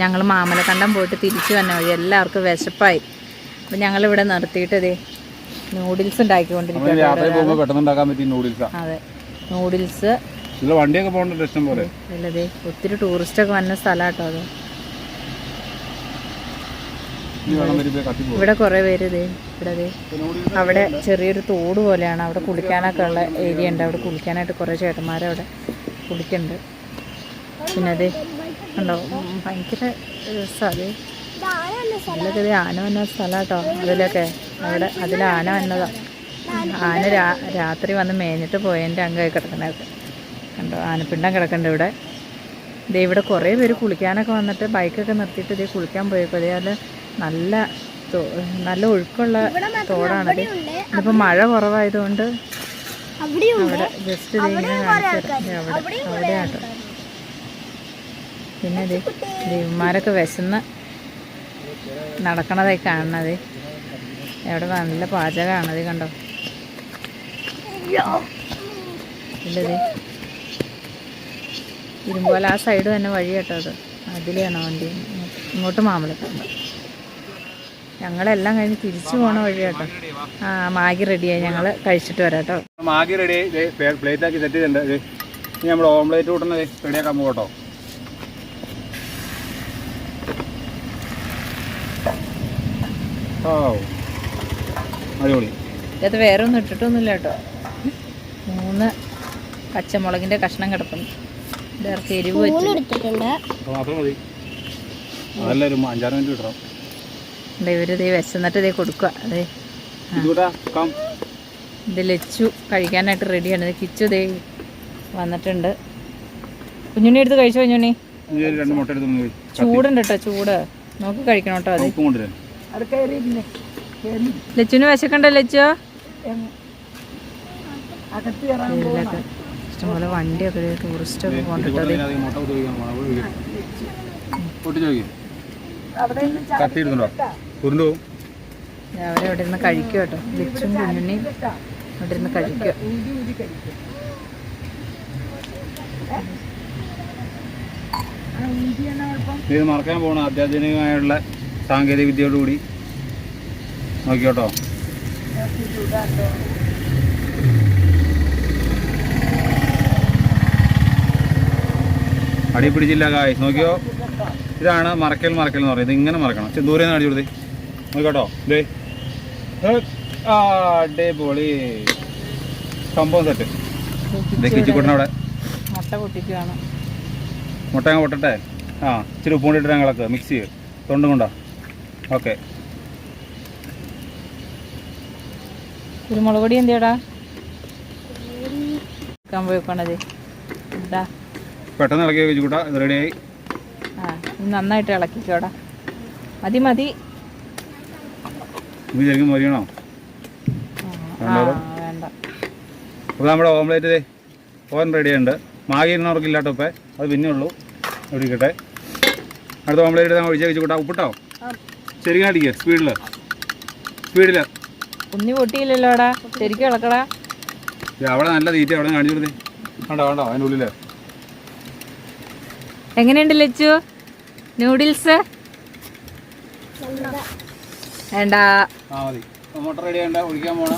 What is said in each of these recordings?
ഞങ്ങൾ മാമലക്കണ്ടം പോയിട്ട് തിരിച്ചു വന്ന വഴി എല്ലാവർക്കും വിശപ്പായി. അപ്പം ഞങ്ങളിവിടെ നിർത്തിയിട്ടത് നൂഡിൽസ് പറ്റിയ അതെ. നൂഡിൽസ് വണ്ടിയൊക്കെ പോകണ്ട ഇഷ്ടം പോലെ. അല്ലതേ ഒത്തിരി ടൂറിസ്റ്റൊക്കെ വന്ന സ്ഥലമാട്ടോ അത്. ഇവിടെ കുറേ പേര് ഇതേ ഇവിടെ അവിടെ ചെറിയൊരു തോട് പോലെയാണ്. അവിടെ കുളിക്കാനൊക്കെ ഉള്ള ഏരിയ ഉണ്ട്. അവിടെ കുളിക്കാനായിട്ട് കുറേ ചേട്ടന്മാരവിടെ കുളിക്കുന്നുണ്ട് പിന്നെ അതെ ഉണ്ടോ ഭയങ്കര രസമാണ് അതിലൊക്കെ ഇത് ആന വന്ന സ്ഥലമാട്ടോ അതിലൊക്കെ. അവിടെ അതിൽ ആന വന്നതാ. ആന രാ രാത്രി വന്ന് മേഞ്ഞിട്ട് പോയതിന്റെ അംഗമായി കിടക്കണത് കണ്ടോ? ആനപ്പിണ്ടം കിടക്കണ്ട ഇവിടെ. ദേ ഇവിടെ കുറേ പേര് കുളിക്കാനൊക്കെ വന്നിട്ട് ബൈക്കൊക്കെ നിർത്തിയിട്ട് ഇതേ കുളിക്കാൻ പോയപ്പോൾ അതേ നല്ല നല്ല ഒഴുക്കുള്ള തോടാണത് ഇതിപ്പോൾ മഴ കുറവായതുകൊണ്ട് അവിടെ ജസ്റ്റ് ഇത് കാണിച്ചു ദേ അവിടെ അവിടെയാട്ടോ. പിന്നെ ദേ ദേവന്മാരൊക്കെ വിശന്ന് നടക്കണതായി കാണണത് എവിടെ നല്ല പാചകമാണത് കണ്ടോ? ഇല്ലതേ. ഇരുമ്പോലെ ആ സൈഡ് തന്നെ വഴി കേട്ടോ അത്. അതിലെയാണോ വണ്ടി. ഇങ്ങോട്ട് മാമ്പഴത്തുണ്ട് ഞങ്ങളെല്ലാം കഴിഞ്ഞ് തിരിച്ചു പോണ വഴി കേട്ടോ. ആ മാഗി റെഡിയായി ഞങ്ങൾ കഴിച്ചിട്ട് വരാം കേട്ടോ. മാഗി റെഡി പ്ലേറ്റ് ആക്കി സെറ്റ് ചെയ്തിട്ടുണ്ട്. നമ്മൾ ഓംലേറ്റ് കൂട്ടുന്നത് റെഡിയാക്കാൻ പോകും കേട്ടോ ഓ അടിപൊളി. ഇത് വേറെ ഒന്നും ഇട്ടിട്ടൊന്നുമില്ല കേട്ടോ. മൂന്ന് പച്ചമുളകിന്റെ കഷ്ണം കിടക്കുന്നു ഇതർക്ക് എരിവ് വെച്ച്. അപ്പോൾ മതി. അതല്ല അഞ്ചാറ് മിനിറ്റ് കിട്ടണം ഇവർ ഇതേ വിശന്നിട്ട് ഇതേ കൊടുക്കുക അതെ ഇത് ലച്ചു കഴിക്കാനായിട്ട് റെഡിയാണ്. ഇത് കിച്ചു ദേ വന്നിട്ടുണ്ട്. കുഞ്ഞുണ്ണി എടുത്ത് കഴിച്ചോ കുഞ്ഞുണ്ണി? ഇനി രണ്ട് മുട്ട എടുത്ത് ഒന്ന് കഴി. ചൂടുണ്ട് കേട്ടോ ചൂട്. നോക്കി കഴിക്കണം കേട്ടോ അത്. ഉപ്പും വിശക്കണ്ടോ ലച്ചോ? ഇതിലൊക്കെ ഇഷ്ടംപോലെ വണ്ടിയൊക്കെ ടൂറിസ്റ്റ് ഒക്കെ കൊണ്ടിട്ടത് അവരെ അവിടെ ഇരുന്ന് കഴിക്കും കേട്ടോ. ലച്ചും കുഞ്ഞുണ്ണിയും അവിടെ ഇരുന്ന് കഴിക്കുക ഇത് മറക്കാൻ പോണ അത്യാധുനികമായുള്ള സാങ്കേതിക വിദ്യയോടുകൂടി നോക്കിയോട്ടോ. അടി പിടിച്ചില്ല കായ് നോക്കിയോ? ഇതാണ് മറക്കൽ മറക്കൽ എന്ന് പറയുന്നത്. ഇങ്ങനെ മറക്കണം. പക്ഷെ ദൂരെ നിന്ന് അടി കൊടുത്തേ നോക്കിയോട്ടോ. ദേ. ഏ, ആ അടിപൊളി. സംഭവം സെറ്റ് കിച്ചിക്കുട്ടനവിടെ മുട്ട പൊട്ടിക്കുവാണ്. മുട്ട അങ്ങ് പൊട്ടട്ടെ? ആ ഇച്ചിരി ഉപ്പ് കൊണ്ടിട്ട് ഞങ്ങളൊക്കെ മിക്സ് ചെയ്യും. തൊണ്ടും കൊണ്ടോ. ഓക്കെ. കുരുമുളക് പൊടി എന്തിയടാ വെക്കാൻ പോയിക്കോണത് എന്താ പെട്ടെന്ന് ഇളക്കി വെച്ചുകൂട്ടാ റെഡിയായി ആ നന്നായിട്ട് ഇളക്കിക്കോടാ. മതി മതി. ഇത് ശരിക്കും മൊരിയണോ വേണ്ട. അപ്പോൾ നമ്മുടെ ഓംലേറ്റ് ഓവൻ റെഡിയുണ്ട് മാഗി ഇരുന്നവർക്കില്ലാട്ടോ ഇപ്പം. അത് പിന്നെ ഉള്ളൂ. ഒഴിക്കട്ടെ അടുത്ത ഓംലേറ്റ് ഒഴിച്ച് വെച്ച് കൂട്ടാ. ഉപ്പിട്ടോ? ശരിക്കും അടിക്കുക സ്പീഡിൽ സ്പീഡിൽ ഉണ്ണി പൊട്ടിയില്ലല്ലോടാ ശരിക്കും ഇളക്കടാ. അവിടെ നല്ല തീറ്റ അവിടെ കാണിച്ചു കൊടുത്തേ. വേണ്ട വേണ്ട അതിന്റെ ഉള്ളിൽ എങ്ങനെയുണ്ട് ലച്ചു? നൂഡിൽസ്? വേണ്ട. ആ മതി. മുട്ട റെഡി ആയണ്ട ഒഴിക്കാൻ പോണ.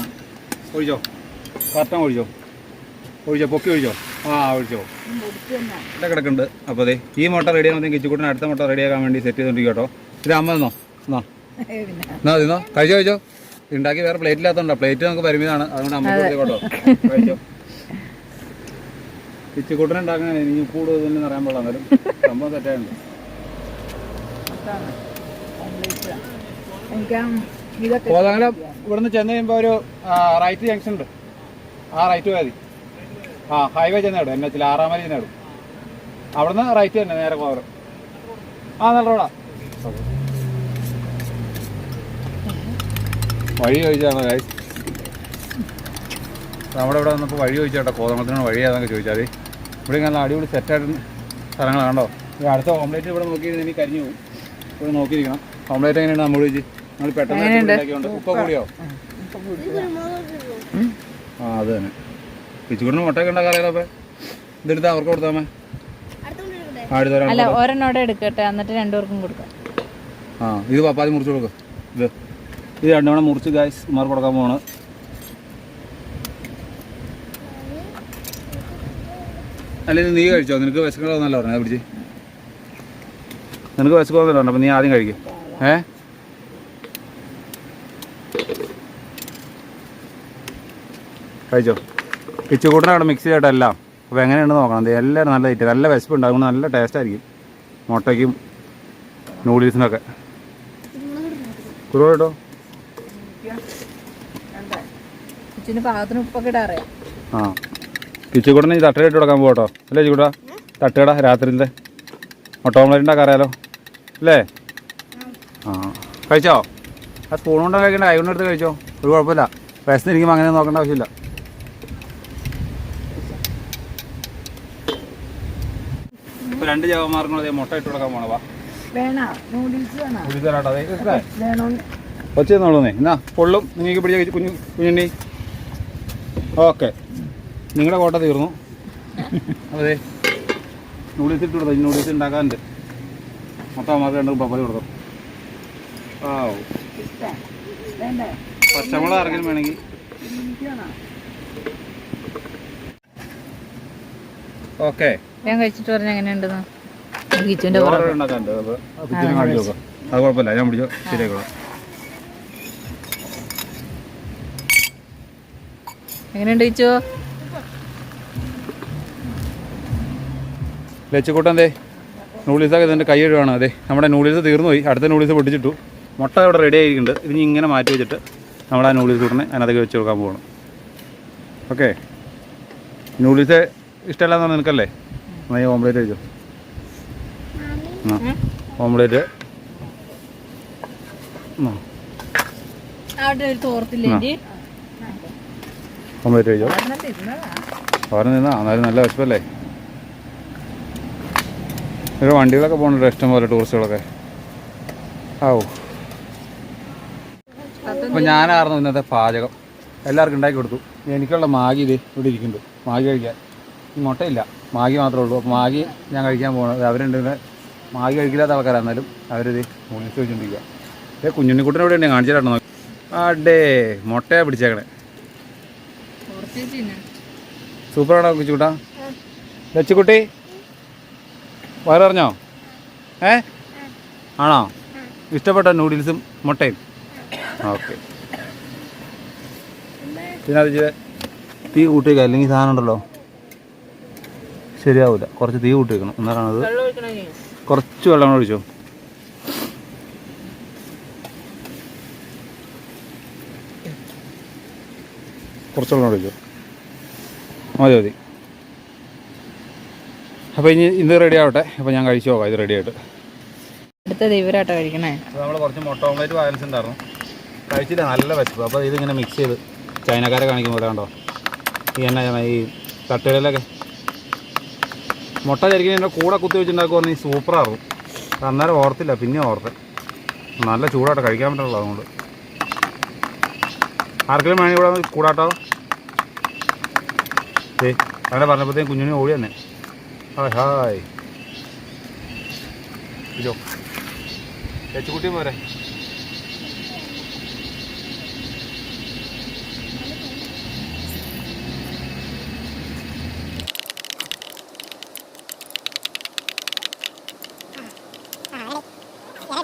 ഒഴിച്ചോ? കറക്റ്റം ഒഴിച്ചോ? ഒഴിച്ചോ? പൊക്കി ഒഴിച്ചോ? ആ ഒഴിച്ചോ. ഇവിടെ കിടക്കുന്നുണ്ട്. അപ്പോൾ അതെ ഈ മുട്ട റെഡി ആകുമ്പോൾ കിച്ചുകൂട്ടിന് അടുത്ത മുട്ട റെഡി ആക്കാൻ വേണ്ടി സെറ്റ് ചെയ്തോണ്ടിരിക്കും കേട്ടോ ഇത് അമ്മ തന്നോ? എന്നാ എന്നാ തിന്നോ കഴിച്ചോ കഴിച്ചോ. ഉണ്ടാക്കി വേറെ പ്ലേറ്റ് പ്ലേറ്റില്ലാത്തതുണ്ടോ പ്ലേറ്റ് നമുക്ക് പരിമിതമാണ്. അതുകൊണ്ട് അമ്മ കേട്ടോ കഴിച്ചോ. ഇച്ചിക്കൂട്ടനെ ഉണ്ടാക്കാൻ ഇനി കൂടുതൽ അറിയാൻ പാടില്ല. എന്നാലും സംഭവം തെറ്റായുണ്ട് കോതമംഗലം ഇവിടുന്ന് ചെന്ന് കഴിയുമ്പോൾ ഒരു റൈറ്റ് ജംഗ്ഷൻ ഉണ്ട്. ആ റൈറ്റ് മതി. ആ ഹൈവേ ചെന്ന് ഇടും എൻ എച്ചിൽ ആറാം മൈൽ ചെന്നേടും അവിടുന്ന് റൈറ്റ് തന്നെ നേരെ കോതരം ആ നല്ല റോഡാ വഴി ചോദിച്ചാണ് ഗൈസ് നമ്മുടെ ഇവിടെ വന്നപ്പോൾ വഴി ചോദിച്ചേട്ടോ കോതമത്തിനോട് വഴി ഏതാണെന്ന് ചോദിച്ചാൽ ഇവിടെ നല്ല അടിപൊളി സെറ്റായിട്ട് സ്ഥലങ്ങളാണ് കണ്ടോ? അടുത്ത ഓംലേറ്റ് ഇവിടെ നോക്കിയിരുന്നു ഇനി കരിഞ്ഞു പോകും. ഇവിടെ നോക്കിയിരിക്കണം. ഓംലേറ്റ് എങ്ങനെയാണ് നമ്മൾ ചോദിച്ച് നമ്മൾ പെട്ടെന്ന് ഉപ്പ കൂടിയോ? ആ അത് തന്നെ. പിച്ചുകൂടിന് മുട്ടയൊക്കെ ഉണ്ടാക്കാറിയാലോ അപ്പം? ഇതെടുത്ത് അവർക്ക് കൊടുത്താമേ? ആ എടുത്ത് ഒരാൾ അല്ല ഒരെണ്ണോടെ എടുക്കട്ടെ എന്നിട്ട് രണ്ടുപേർക്കും കൊടുക്കാം. ആ ഇത് പപ്പാതി മുറിച്ച് കൊടുക്ക്. ഇത്. ഇത് രണ്ടുമണം മുറിച്ച് ഗായ്സ് മാർക്ക് കൊടുക്കാൻ പോവാണ്. അല്ലെങ്കിൽ നീ കഴിച്ചോ? നിനക്ക് വിശക്കണമെന്നല്ല പറഞ്ഞത് പിടിച്ച്. നിനക്ക് വിശക്കണമെന്നല്ല പറഞ്ഞു അപ്പം നീ ആദ്യം കഴിക്കും. ഏ? കഴിച്ചോ? കിച്ചുകൂട്ടനെ അവിടെ മിക്സ് ചെയ്തിട്ട് എല്ലാം. അപ്പോൾ എങ്ങനെയുണ്ടെന്ന് നോക്കണം. ദേ എല്ലാവരും നല്ല ഇറ്റ് നല്ല വിശപ്പുണ്ട്. അതുകൊണ്ട് നല്ല ടേസ്റ്റ് ആയിരിക്കും. മുട്ടയ്ക്കും നൂഡിൽസിനൊക്കെ കുറവ് കേട്ടോ? കൊച്ചിന് പാകത്തിന് ഉപ്പൊക്കെ ഇടാൻ അറിയാം ആ കിച്ചുകൂടനെ ഈ തട്ടുകട ഇട്ട് കൊടുക്കാൻ പോകട്ടോ അല്ലേ ചിക്കൂടാ തട്ടുകട രാത്രിയിലെ മുട്ട ഓംലേറ്റ് ഉണ്ടാക്കാൻ അറിയാലോ അല്ലേ? ആ. കഴിച്ചോ? ആ സ്പൂൺ കൊണ്ട് കഴിക്കണ്ട. കൈ കൊണ്ടെടുത്ത് കഴിച്ചോ. ഒരു കുഴപ്പമില്ല. വിശന്നിരിക്കുമ്പോൾ അങ്ങനെ നോക്കേണ്ട ആവശ്യമില്ല. ഇപ്പോൾ രണ്ട് ജവന്മാർക്കും അതേ മുട്ട ഇട്ട് കൊടുക്കാൻ പോണവാ അതെ ഒച്ച നോളൂന്നേ എന്നാ പൊള്ളും. നിങ്ങൾക്ക് പിടിച്ച കുഞ്ഞു കുഞ്ഞുണ്ണി. ഓക്കെ. നിങ്ങളുടെ കോട്ട തീർന്നു. അതെ. നൂഡിൽസ് ഇട്ട് കൊടുത്തു നൂഡിൽസ് ഉണ്ടാക്കാനുണ്ട്. മൊത്തം അമ്മയ്ക്ക് രണ്ടും പപ്പതി കൊടുത്തു ആ പച്ചമുളക് ആർക്കെങ്കിലും വേണമെങ്കിൽ. ഓക്കെ. ഞാൻ കഴിച്ചിട്ട് പറഞ്ഞ എങ്ങനെയുണ്ടെന്ന്? അത് കുഴപ്പമില്ല. ഞാൻ പിടിച്ചോ ശരിയാക്കോളാം എങ്ങനെയുണ്ട് കിച്ചു ലച്ചുകൂട്ടൻ എന്തേ നൂഡിൽസൊക്കെ ഇതിന്റെ കൈ കഴുകാണ്. അതെ നമ്മുടെ നൂഡിൽസ് തീർന്നു പോയി. അടുത്ത നൂഡിൽസ് പൊട്ടിച്ചിട്ടു. മുട്ട ഇവിടെ റെഡി ആയിരിക്കുന്നുണ്ട്. ഇനി ഇങ്ങനെ മാറ്റി വെച്ചിട്ട് നമ്മൾ ആ നൂഡിൽസ് കൂട്ടിനെ അതിനകത്തേക്ക് വെച്ച് കൊടുക്കാൻ പോകണം ഓക്കെ നൂഡിൽസ് ഇഷ്ടമല്ലാന്ന് പറഞ്ഞാൽ നിനക്കല്ലേ? എന്നാൽ ഈ ഓംലേറ്റ് കഴിച്ചോ. ആ ഓംലേറ്റ് ആ. ഓംലേറ്റ് കഴിച്ചോ അവിടെ നിന്നാ എന്നാലും നല്ല വിശപ്പല്ലേ? ഒരു വണ്ടികളൊക്കെ പോകുന്നുണ്ട് ഇഷ്ടം പോലെ ടൂറിസ്റ്റുകളൊക്കെ? ആവൂ അപ്പോൾ ഞാനായിരുന്നു ഇന്നത്തെ പാചകം. എല്ലാവർക്കും ഉണ്ടാക്കി കൊടുത്തു. എനിക്കുള്ള മാഗി ഇത് ഇവിടെ ഇരിക്കുന്നു മാഗി കഴിക്കാൻ. മുട്ടയില്ല. മാഗി മാത്രമേ ഉള്ളൂ. അപ്പോൾ മാഗി ഞാൻ കഴിക്കാൻ പോകുന്നത് അവരുണ്ട് മാഗി കഴിക്കില്ലാത്ത ആൾക്കാരാണ് എന്നാലും അവരിത് മുന്നിച്ച് വെച്ചുകൊണ്ടിരിക്കുക ഏ കുഞ്ഞുണ്ണിക്കുട്ടനെ ഇവിടെ ഉണ്ട്. കാണിച്ചിട്ടാണോ അടേ മുട്ടയാ പിടിച്ചേക്കണേ. സൂപ്പറാണോ കൊച്ചുകൂട്ടാ ലച്ചുകുട്ടി? വയറിഞ്ഞോ ഏ? ആണോ? ഇഷ്ടപ്പെട്ട നൂഡിൽസും മുട്ടയും? ഓക്കെ. പിന്നെ അത് തീ കൂട്ടിയേക്കുക അല്ലെങ്കിൽ സാധനം ഉണ്ടല്ലോ? ശരിയാവില്ല കുറച്ച് തീ കൂട്ടി വെക്കണം. എന്നാലാണ് കുറച്ച് വെള്ളം കൂടെ ഒഴിച്ചോ? കുറച്ച് വെള്ളം കൂടെ ഒഴിച്ചോ മതി മതി. അപ്പോൾ ഇനി ഇത് റെഡി ആവട്ടെ. അപ്പോൾ ഞാൻ കഴിച്ചു നോക്കാം ഇത് റെഡി ആയിട്ട്. അടുത്തത് ഇവരാട്ടോ കഴിക്കണേ. നമ്മൾ കുറച്ച് മുട്ട ഓംലേറ്റ് ബാലൻസ് ഉണ്ടായിരുന്നു. കഴിച്ചില്ല നല്ല വിശപ്പ്. അപ്പോൾ ഇതിങ്ങനെ മിക്സ് ചെയ്ത് ചൈനക്കാരെ കാണിക്കും പോലെ കണ്ടോ? ഈ എന്നാ ഈ തട്ടുകളിലൊക്കെ മുട്ട ചരിക്കുന്ന എന്റെ കൂടെ കുത്തി വെച്ചിട്ടുണ്ടാക്കുവാണെങ്കിൽ സൂപ്പറാകും അന്നേരം ഓർത്തില്ല പിന്നെ ഓർത്ത്. നല്ല ചൂടായിട്ട് കഴിക്കാൻ പറ്റുള്ളൂ അതുകൊണ്ട്. ആർക്കെങ്കിലും വേണമെങ്കിൽ ഇവിടെ കൂടാട്ടോ ഏ അങ്ങനെ പറഞ്ഞപ്പോഴത്തേക്കും കുഞ്ഞിനെ ഓടി തന്നെ ഹായ് ഹായ് ഇതോ ചേച്ചിക്കുട്ടി പോരെ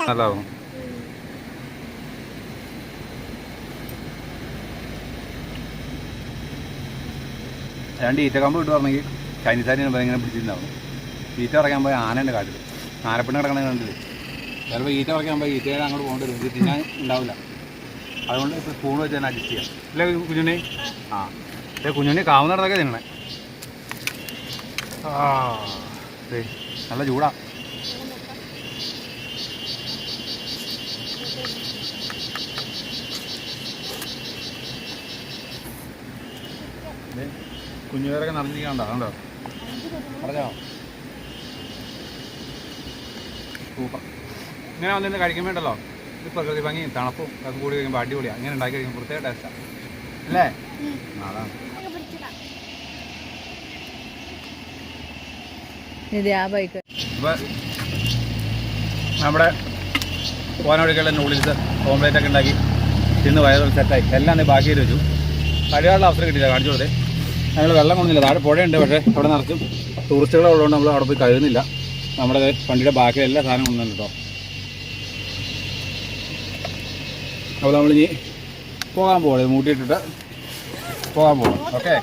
നല്ലതാകും രണ്ട് ഈറ്റ കമ്പ് ഇട്ട് പറഞ്ഞെങ്കിൽ ചൈനീസാരി ഇങ്ങനെ പിടിച്ചിട്ടുണ്ടാവും. ഈറ്റ ഇറക്കാൻ പോയി ആനേന്റെ കാട്ടിൽ ആനപ്പിണ്ണ കിടക്കണ കണ്ടില്ലേ? ചിലപ്പോൾ ഈറ്റ ഇറക്കാൻ പോയി ഈറ്റയുടെ അങ്ങോട്ട് പോകേണ്ടി വരും. ഇത് തിന്നാൻ ഉണ്ടാവില്ല. അതുകൊണ്ട് ഇപ്പോൾ സ്പൂൺ വെച്ച് തന്നെ അഡ്ജസ്റ്റ് ചെയ്യാം. അല്ലേ കുഞ്ഞുണ്ണി? ആ. ഇല്ല കുഞ്ഞുണ്ണി കാവുന്നിടത്തൊക്കെ തിന്നണേ. ആ നല്ല ചൂടാ. കുഞ്ഞുപേരൊക്കെ നിറഞ്ഞിരിക്കണ്ടോ കണ്ടോ? പറഞ്ഞോ. സൂപ്പർ. ഇങ്ങനെ വന്നിരുന്ന് കഴിക്കുമ്പോണ്ടല്ലോ ഇത് പ്രകൃതി ഭംഗിയും തണുപ്പും ഒക്കെ കൂടി കഴിയുമ്പോൾ അടിപൊളിയാണ് ഇങ്ങനെ ഉണ്ടാക്കി കഴിക്കുമ്പോൾ പ്രത്യേക ടേസ്റ്റാണ് അല്ലേ? നാളാണ് അതാണ് നമ്മുടെ പോകാനൊഴിക്കുള്ള നൂഡിൽസ് ഓംലേറ്റ് ഒക്കെ ഉണ്ടാക്കി. തിന്ന് വയറൊരു സെറ്റായി എല്ലാം നീ ബാക്കി വെച്ചു. കഴിയാനുള്ള അവസരം കിട്ടിയില്ല കാണിച്ചു കൊടുത്തേ. ഞങ്ങൾ വെള്ളം കൊണ്ടുന്നില്ല താഴെ പുഴയുണ്ട് പക്ഷേ അവിടെ നിറച്ചും ടൂറിസ്റ്റുകൾ ഉള്ളതുകൊണ്ട് നമ്മൾ അവിടെ പോയി കഴുകുന്നില്ല. നമ്മുടെ വണ്ടിയുടെ ബാക്കി എല്ലാ സാധനവും കൊണ്ടുവന്നു കേട്ടോ. അപ്പോൾ നമ്മളിനി പോകാൻ പോകണം മൂട്ടിയിട്ടിട്ട് പോകാൻ പോകണം ഓക്കെ.